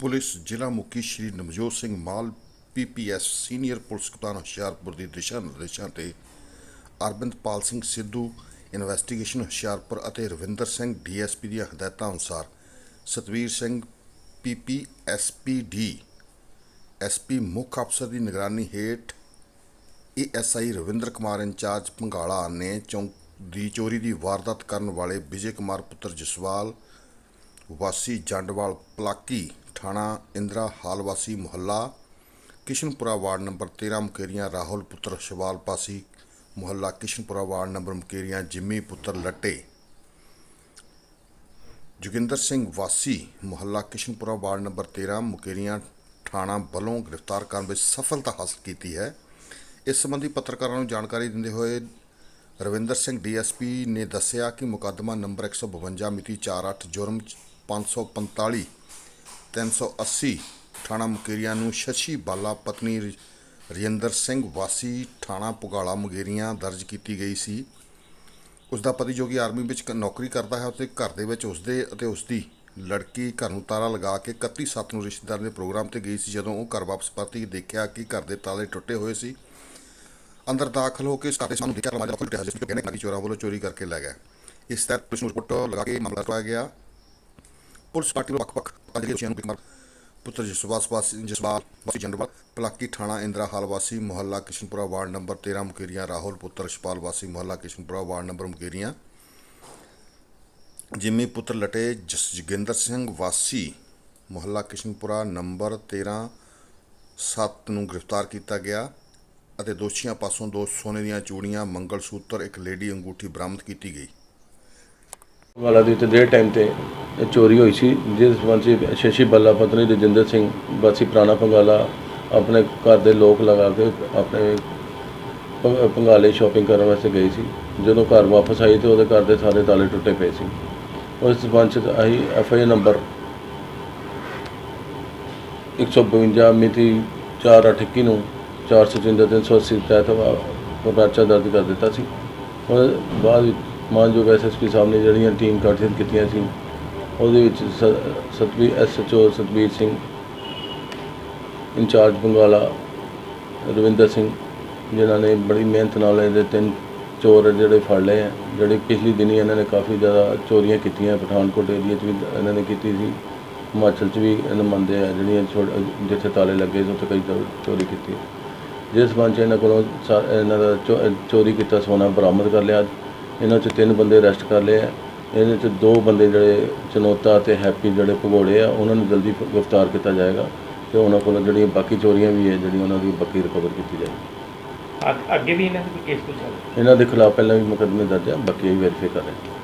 Police ਜ਼ਿਲ੍ਹਾ ਮੁਖੀ Shri Navjot Singh Mall PPS senior police ਕਪਤਾਨ ਹੁਸ਼ਿਆਰਪੁਰ ਦੀ ਦਿਸ਼ਾ ਨਿਰਦੇਸ਼ਾਂ ਤੇ ਅਰਬਿੰਦਪਾਲ ਸਿੰਘ ਸਿੱਧੂ, ਇਨਵੈਸਟੀਗੇਸ਼ਨ ਹੁਸ਼ਿਆਰਪੁਰ ਅਤੇ ਰਵਿੰਦਰ ਸਿੰਘ ਡੀਐਸਪੀ ਦੀਆਂ ਹਦਾਇਤਾਂ ਅਨੁਸਾਰ ਸਤਵੀਰ ਸਿੰਘ ਪੀਪੀਐਸਪੀਡੀ ਐਸਪੀ ਮੁੱਖ ਅਫਸਰ ਦੀ ਨਿਗਰਾਨੀ ਹੇਠ ਏਐਸਆਈ ਰਵਿੰਦਰ ਕੁਮਾਰ ਇੰਚਾਰਜ ਭੰਗਾਲਾ ਨੇ ਚੌਂਕ ਦੀ ਚੋਰੀ ਦੀ ਵਾਰਦਾਤ ਕਰਨ ਵਾਲੇ ਵਿਜੇ ਕੁਮਾਰ ਪੁੱਤਰ ਜਸਵਾਲ ਵਾਸੀ ਜੰਡਵਾਲ ਪਲਾਕੀ ਥਾਣਾ ਇੰਦਰਾ ਹਾਲ ਵਾਸੀ ਮੁਹੱਲਾ, ਕਿਸ਼ਨਪੁਰਾ ਵਾਰਡ ਨੰਬਰ 13 ਮੁਕੇਰੀਆਂ ਰਾਹੁਲ ਪੁੱਤਰ ਸ਼ਵਾਲ ਪਾਸੀ, ਮੁਹੱਲਾ Kishanpura ward number Mukerian Jimmy ਪੁੱਤਰ ਲੱਟੇ। ਜੋਗਿੰਦਰ ਸਿੰਘ ਵਾਸੀ, ਮੁਹੱਲਾ ਕਿਸ਼ਨਪੁਰਾ ਵਾਰਡ ਨੰਬਰ 13 ਮੁਕੇਰੀਆਂ ਥਾਣਾ ਵੱਲੋਂ ਗ੍ਰਿਫਤਾਰ ਕਰਨ ਵਿੱਚ ਸਫਲਤਾ ਹਾਸਲ ਕੀਤੀ ਹੈ। ਇਸ ਸੰਬੰਧੀ ਪੱਤਰਕਾਰਾਂ ਨੂੰ ਜਾਣਕਾਰੀ ਦਿੰਦੇ ਹੋਏ ਰਵਿੰਦਰ ਸਿੰਘ ਡੀਐਸਪੀ ਨੇ ਦੱਸਿਆ ਕਿ ਮੁਕੱਦਮਾ ਨੰਬਰ 152 ਮਿਤੀ 48 ਜੁਰਮ 545 380 ਥਾਣਾ ਮੁਕੇਰੀਆਂ ਨੂੰ ਸ਼ਸ਼ੀ ਬਾਲਾ ਪਤਨੀ ਰਜਿੰਦਰ ਸਿੰਘ ਵਾਸੀ ਥਾਣਾ ਪੁਗਾਲਾ ਮੁਕੇਰੀਆਂ ਦਰਜ ਕੀਤੀ ਗਈ ਸੀ। ਉਸ ਦਾ ਪਤੀ ਜੋ ਕਿ ਆਰਮੀ ਵਿੱਚ ਨੌਕਰੀ ਕਰਦਾ ਹੈ ਅਤੇ ਘਰ ਦੇ ਵਿੱਚ ਉਸਦੇ ਅਤੇ ਉਸਦੀ ਲੜਕੀ ਘਰ ਨੂੰ ਤਾਲਾ ਲਗਾ ਕੇ 31 ਸੱਤ ਨੂੰ ਰਿਸ਼ਤੇਦਾਰ ਦੇ ਪ੍ਰੋਗਰਾਮ ਤੇ ਗਈ ਸੀ, ਜਦੋਂ ਉਹ ਘਰ ਵਾਪਸ ਪਰਤੀ ਦੇਖਿਆ ਕਿ ਘਰ ਦੇ ਤਾਲੇ ਟੁੱਟੇ ਹੋਏ ਸੀ। ਅੰਦਰ ਦਾਖਲ ਹੋ ਕੇ ਇਸ ਸਾਹਮਣੇ ਦੇਖਿਆ ਰਮਾਜਾ ਖੁੱਲ੍ਹ ਰਿਹਾ ਜਿਸ ਨੂੰ ਕਹਿੰਦੇ ਕਿ ਚੋਰਾਂ ਵੱਲੋਂ ਚੋਰੀ ਕਰਕੇ ਲੈ ਗਿਆ ਇਸ ਤਹਿਤ ਪੁਲਿਸ ਨੂੰ ਰਿਪੋਰਟ ਲਗਾ ਕੇ ਮਾਮਲਾ ਟਾਇਆ ਗਿਆ। ਪੁਲਿਸ ਪਾਰਟੀ ਵੱਲੋਂ ਵੱਖ-ਵੱਖ ਅਜਿਹੇ ਨੂੰ ਕੁਮਾਰ ਪੁੱਤਰ ਜਸਵਾਸ ਵਾਸੀ ਜਸਵਾਲ ਵਾਸੀ ਜੰਡਵਾਲ ਪਲਾਕੀ ਥਾਣਾ ਇੰਦਰਾ ਹਾਲ, ਵਾਸੀ ਮੁਹੱਲਾ ਕਿਸ਼ਨਪੁਰਾ ਵਾਰਡ ਨੰਬਰ 13 ਮੁਕੇਰੀਆਂ, ਰਾਹੁਲ ਪੁੱਤਰ ਸ਼ਪਾਲ ਵਾਸੀ ਮੁਹੱਲਾ Kishanpura ward number Mukerian. Jimmy ਪੁੱਤਰ ਲਟੇ ਜਸ ਸਿੰਘ, ਵਾਸੀ ਮੁਹੱਲਾ ਕਿਸ਼ਨਪੁਰਾ ਨੰਬਰ 13 7 ਨੂੰ ਗ੍ਰਿਫਤਾਰ ਕੀਤਾ ਗਿਆ ਅਤੇ ਦੋਸ਼ੀਆਂ ਪਾਸੋਂ ਦੋ ਸੋਨੇ ਦੀਆਂ ਚੂੜੀਆਂ ਮੰਗਲ ਸੂਤਰ ਇੱਕ ਲੇਡੀ ਅੰਗੂਠੀ ਬਰਾਮਦ ਕੀਤੀ ਗਈ। ਵਾਲਾ ਦੀ ਤੇ ਡੇਢ ਟਾਈਮ ਤੇ ਚੋਰੀ ਹੋਈ ਸੀ ਜਿਸ ਸੰਬੰਧ ਸ਼ਸ਼ੀ ਬੱਲਾ ਪਤਨੀ ਰਜਿੰਦਰ ਸਿੰਘ, ਵਾਸੀ ਪੁਰਾਣਾ ਪੰਗਾਲਾ, ਆਪਣੇ ਘਰ ਦੇ ਲੋਕ ਲਗਾ ਕੇ ਆਪਣੇ ਪ- ਪੰਗਾਲੇ ਸ਼ਾਪਿੰਗ ਕਰਨ ਵਾਸਤੇ ਗਈ ਸੀ। ਜਦੋਂ ਘਰ ਵਾਪਸ ਆਈ ਤੇ ਉਹਦੇ ਘਰ ਦੇ ਸਾਰੇ ਤਾਲੇ ਟੁੱਟੇ ਪਏ ਸੀ। ਉਸ ਸੰਬੰਧ 'ਚ ਅਸੀਂ ਐਫ ਆਈ ਨੰਬਰ 152 ਮਿਤੀ 4/21 ਨੂੰ 453 ਤਹਿਤ ਵਾ- ਪਰਚਾ ਦਰਜ ਕਰ ਦਿੱਤਾ ਸੀ। ਉਹ ਬਾਅਦ ਵਿੱਚ ਮਾਨਯੋਗ ਐਸਐਸਪੀ ਸਾਹਿਬ ਨੇ ਜਿਹੜੀਆਂ ਟੀਮ ਗਠਿਤ ਕੀਤੀਆਂ ਸੀ ਉਹਦੇ ਵਿੱਚ ਸ- ਸਤਵੀਰ ਐਸਐਚਓ ਸਤਵੀਰ ਸਿੰਘ, ਇੰਚਾਰਜ ਬੰਗਾਲਾ ਰਵਿੰਦਰ ਸਿੰਘ, ਜਿਨ੍ਹਾਂ ਨੇ ਬੜੀ ਮਿਹਨਤ ਨਾਲ ਇਹਦੇ ਤਿੰਨ ਚੋਰ ਜਿਹੜੇ ਫੜ ਲਏ ਆ, ਜਿਹੜੇ ਪਿਛਲੀ ਦਿਨੀ ਇਹਨਾਂ ਨੇ ਕਾਫੀ ਜ਼ਿਆਦਾ ਚੋਰੀਆਂ ਕੀਤੀਆਂ, ਪਠਾਨਕੋਟ ਏਰੀਆ 'ਚ ਵੀ ਇਹਨਾਂ ਨੇ ਕੀਤੀ ਸੀ, ਹਿਮਾਚਲ 'ਚ ਵੀ ਇਹਨਾਂ ਮੰਨਦੇ ਆ, ਜਿਹੜੀਆਂ ਛੋਟ- ਜਿੱਥੇ ਤਾਲੇ ਲੱਗੇ ਸੀ, ਉੱਥੇ ਕਈ ਚੋ- ਚੋਰੀ ਕੀਤੀ ਜਿਸ ਸੰਬੰਧ 'ਚ ਇਹਨਾਂ ਕੋਲੋਂ ਸਾ- ਇਹਨਾਂ ਦਾ ਚੋ- ਚੋਰੀ ਕੀਤਾ, ਸੋਨਾ ਬਰਾਮਦ ਕਰ ਲਿਆ ਇਹਨਾਂ 'ਚ ਤਿੰਨ ਬੰਦੇ ਅਰੈਸਟ ਕਰ ਲਏ ਆ। ਇਹਦੇ 'ਚ ਦੋ ਬੰਦੇ ਜਿਹੜੇ ਚਨੋਤਾ ਤੇ ਹੈਪੀ ਜਿਹੜੇ ਭਗੌੜੇ ਆ ਉਹਨਾਂ ਨੂੰ ਜਲਦੀ ਗ੍ਰਿਫਤਾਰ ਕੀਤਾ ਜਾਏਗਾ ਤੇ ਉਹਨਾਂ ਕੋਲੋਂ ਜਿਹੜੀਆਂ ਬਾਕੀ ਚੋਰੀਆਂ ਵੀ ਹੈ ਜਿਹੜੀਆਂ ਉਹਨਾਂ ਦੀ ਬਾਕੀ ਰਿਕਵਰ ਕੀਤੀ ਜਾਏਗੀ। ਅੱਗ- ਵੀ ਇਹਨਾਂ ਦੇ ਕੇਸ ਚੱਲ ਇਹਨਾਂ ਦੇ ਖਿਲਾਫ ਪਹਿਲਾਂ ਵੀ ਮੁਕੱਦਮੇ ਦਰਜ ਆ ਬਾਕੀ ਵੀ ਵੈਰੀਫਾਈ ਕਰ ਰਹੇ ਹਾਂ।